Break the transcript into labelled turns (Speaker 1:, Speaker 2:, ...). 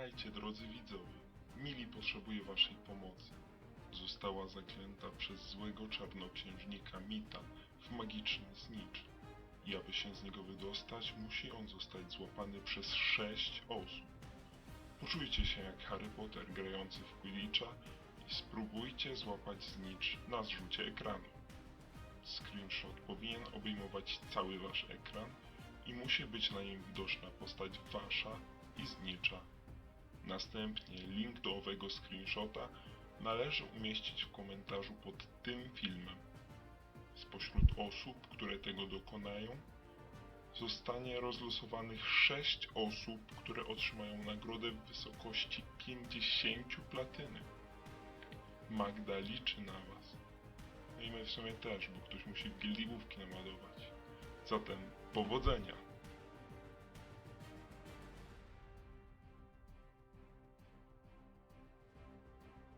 Speaker 1: Słuchajcie, drodzy widzowie, Mili potrzebuje waszej pomocy. Została zaklęta przez złego czarnoksiężnika Mita w magiczny znicz. I aby się z niego wydostać, musi on zostać złapany przez sześć osób. Poczujcie się jak Harry Potter grający w Quidditcha i spróbujcie złapać znicz na zrzucie ekranu. Screenshot powinien obejmować cały wasz ekran i musi być na nim widoczna postać wasza i znicza. Następnie link do owego screenshota należy umieścić w komentarzu pod tym filmem. Spośród osób, które tego dokonają, zostanie rozlosowanych 6 osób, które otrzymają nagrodę w wysokości 50 platyny. Magda liczy na Was. No i my w sumie też, bo ktoś musi główki naładować. Zatem powodzenia!